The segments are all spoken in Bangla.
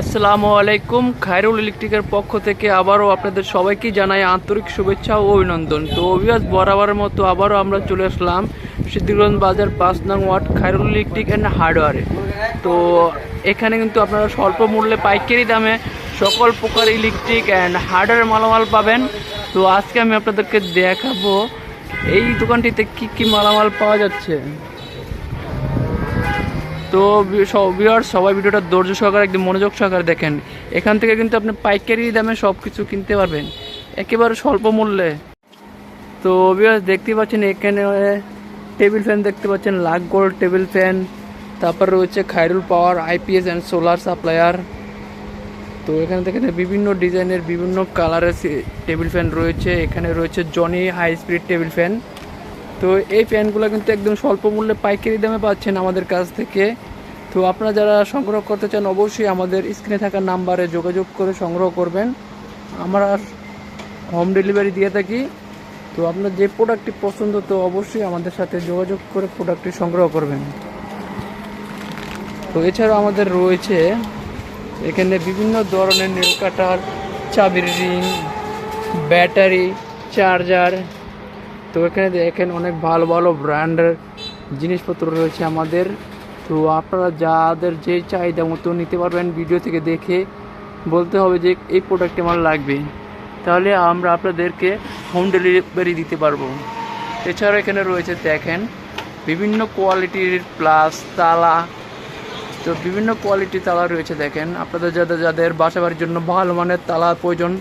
আসসালামু আলাইকুম, খায়রুল ইলেকট্রিকের পক্ষ থেকে আবারও আপনাদের সবাইকে জানাই আন্তরিক শুভেচ্ছা ও অভিনন্দন। তো অভিয়াস বরাবরের মতো আবারও আমরা চলে আসলাম সিদ্ধিগঞ্জ বাজার পাঁচ নং ওয়ার্ড খায়রুল ইলেকট্রিক অ্যান্ড হার্ডওয়ারে। তো এখানে কিন্তু আপনারা স্বল্প মূল্যে পাইকারি দামে সকল প্রকার ইলেকট্রিক অ্যান্ড হার্ডওয়ার মালামাল পাবেন। তো আজকে আমি আপনাদেরকে দেখাবো, এই দোকানটিতে কি কি মালামাল পাওয়া যাচ্ছে? তো ভিউয়ার সবাই ভিডিওটা ধৈর্য সহকারে একদম মনোযোগ সহকারে দেখেন। এখান থেকে কিন্তু আপনি পাইকারি দামে সব কিছু কিনতে পারবেন। একেবারে স্বল্প মূল্যে। তো ভিউয়ার্স দেখতে পাচ্ছেন এখানে টেবিল ফ্যান দেখতে পাচ্ছেন লাক গোল্ড টেবিল ফ্যান তারপর রয়েছে Khairul power IPS and solar supplier তো এখানে দেখেন বিভিন্ন ডিজাইনের বিভিন্ন কালারের টেবিল ফ্যান রয়েছে। এখানে রয়েছে Johnny high speed table fan তো এই ফ্যানগুলো কিন্তু একদম স্বল্প মূল্যে পাইকারি দামে পাচ্ছেন আমাদের কাছ থেকে। তো আপনারা যারা সংগ্রহ করতে চান অবশ্যই আমাদের স্ক্রিনে থাকা নাম্বারে যোগাযোগ করে সংগ্রহ করবেন। আমরা হোম ডেলিভারি দিয়ে থাকি। তো আপনার যে প্রোডাক্টটি পছন্দ, তো অবশ্যই আমাদের সাথে যোগাযোগ করে প্রোডাক্টটি সংগ্রহ করবেন। তো এছাড়াও আমাদের রয়েছে এখানে বিভিন্ন ধরনের নেল কাটার চাবির রিং, ব্যাটারি, চার্জার তো এখানে দেখেন অনেক ভালো ভালো ব্র্যান্ডের জিনিসপত্র রয়েছে আমাদের। তো আপনারা যাদের যে চাহিদা মতো নিতে পারবেন ভিডিও থেকে দেখে বলতে হবে যে এই প্রোডাক্টটি আমার লাগবে। তাহলে আমরা আপনাদেরকে হোম ডেলিভারি দিতে পারব। এছাড়া এখানে রয়েছে দেখেন বিভিন্ন কোয়ালিটির প্লাস তালা। তো বিভিন্ন কোয়ালিটির তালা রয়েছে দেখেন। আপনাদের যাদের যাদের বাসা বাড়ির জন্য ভালো মানের তালা প্রয়োজন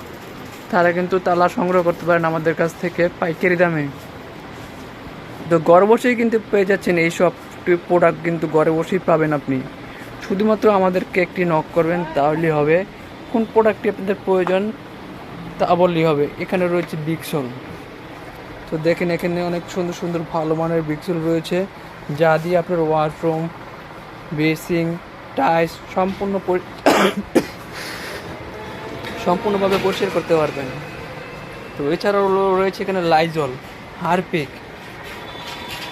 তারা কিন্তু তালা সংগ্রহ করতে পারেন আমাদের কাছ থেকে পাইকারি দামে। তো ঘরে বসেই কিন্তু পেয়ে যাচ্ছেন এইসব প্রোডাক্ট কিন্তু ঘরে বসেই পাবেন আপনি। শুধুমাত্র আমাদেরকে একটি নক করবেন, তাহলেই হবে। কোন প্রোডাক্টটি আপনাদের প্রয়োজন, তা বললেই হবে। এখানে রয়েছে বিক্সল তো দেখেন এখানে অনেক সুন্দর সুন্দর ভালো মানের বিক্সল রয়েছে। যা দিয়ে আপনার ওয়াশরুম বেসিং টাইস সম্পূর্ণ পরি- সম্পূর্ণভাবে পরিষ্কার করতে পারবেন। তো এছাড়াও রয়েছে এখানে লাইজল হারপিক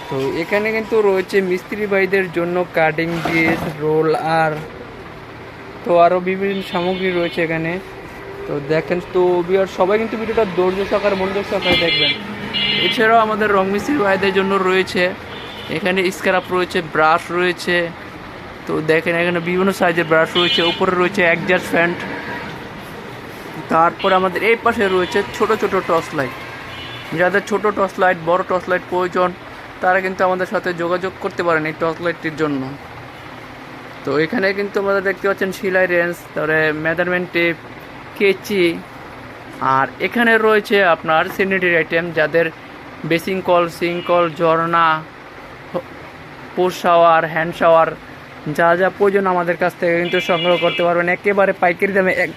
তো এখানে কিন্তু রয়েছে মিস্ত্রি ভাইদের জন্য কাটিং ডিস রোল আর তো আরও বিভিন্ন সামগ্রী রয়েছে এখানে। তো দেখেন, তো বিয়ার সবাই কিন্তু ভিডিওটা ধৈর্য সহকারে, মনোযোগ সহকারে দেখবেন। এছাড়াও আমাদের রং মিস্ত্রি ভাইদের জন্য রয়েছে, এখানে স্ক্রাপ রয়েছে ব্রাশ রয়েছে। তো দেখেন, এখানে বিভিন্ন সাইজের ব্রাশ রয়েছে, উপরে রয়েছে একজাস্ট ফ্যান্ট তারপরে আমাদের এই পাশে রয়েছে ছোট ছোট টর্চ লাইট। যাদের ছোট টর্চ লাইট, বড় টর্চ লাইট প্রয়োজন, তারা কিন্তু আমাদের সাথে যোগাযোগ করতে পারেন এই টর্চ লাইটটির জন্য। তো এখানে কিন্তু আমাদের দেখতে পাচ্ছেন সিলাই রেঞ্জ, তারপরে মেজারমেন্ট টেপ, কেচি, আর এখানে রয়েছে আপনার স্যানিটারি আইটেম যাদের বেসিং কল সিং কল, ঝর্ণা পোস্ট শাওয়ার, হ্যান্ড শাওয়ার, যা যা প্রয়োজন আমাদের কাছ থেকে কিন্তু সংগ্রহ করতে পারবেন। একেবারে পাইকারি দামে এক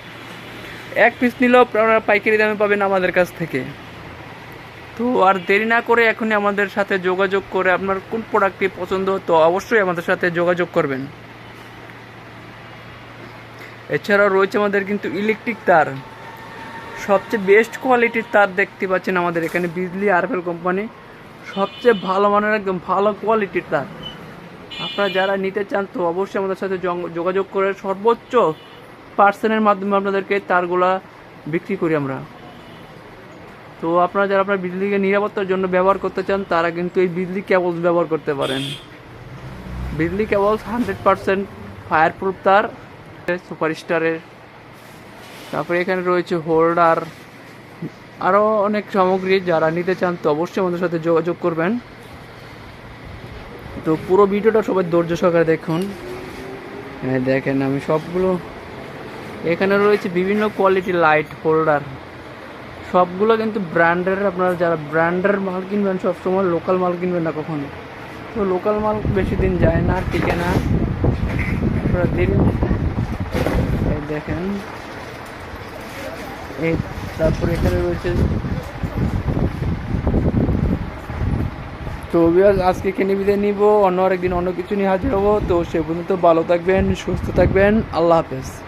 এক পিস নিলেও আপনারা পাইকারি দামে পাবেন আমাদের কাছ থেকে। তো আর দেরি না করে এখনই আমাদের সাথে যোগাযোগ করে আপনার কোন প্রোডাক্টটি পছন্দ তো অবশ্যই আমাদের সাথে যোগাযোগ করবেন। এছাড়াও রয়েছে আমাদের কিন্তু ইলেকট্রিক তার। সবচেয়ে বেস্ট কোয়ালিটির তার দেখতে পাচ্ছেন আমাদের এখানে বিজলি আরফেল কোম্পানি সবচেয়ে ভালো মানের একদম ভালো কোয়ালিটির তার। আপনারা যারা নিতে চান তো অবশ্যই আমাদের সাথে যোগাযোগ করে সর্বোচ্চ পার্সেন্টের মাধ্যমে আপনাদেরকে তারগুলা বিক্রি করি আমরা। তো আপনারা যারা আপনার বিজলিকে নিরাপত্তার জন্য ব্যবহার করতে চান, তারা কিন্তু এই বিজলি কেবলস ব্যবহার করতে পারেন। Bijli cables hundred percent fire proof তার সুপারস্টারের তারপরে এখানে রয়েছে হোল্ডার আরও অনেক সামগ্রী যারা নিতে চান, তো অবশ্যই আমাদের সাথে যোগাযোগ করবেন। তো পুরো ভিডিওটা সবাই ধৈর্য সহকারে দেখুন। হ্যাঁ দেখেন আমি সবগুলো এখানে রয়েছে বিভিন্ন কোয়ালিটি লাইট হোল্ডার সবগুলো কিন্তু ব্র্যান্ডের আপনারা যারা ব্র্যান্ডের মাল কিনবেন, সবসময় লোকাল মাল কিনবেন না কখনো। তো লোকাল মাল বেশি দিন যায় না, টিকে না। আপনারা দিন। দেখেন। এই তারপরে এখানে রয়েছে। তো আজকে কিনে বিদায় নিব, অন্য আরেকদিন অন্য কিছু নিয়ে হাজির হব। তো সে পর্যন্ত ভালো থাকবেন, সুস্থ থাকবেন। আল্লাহ হাফেজ।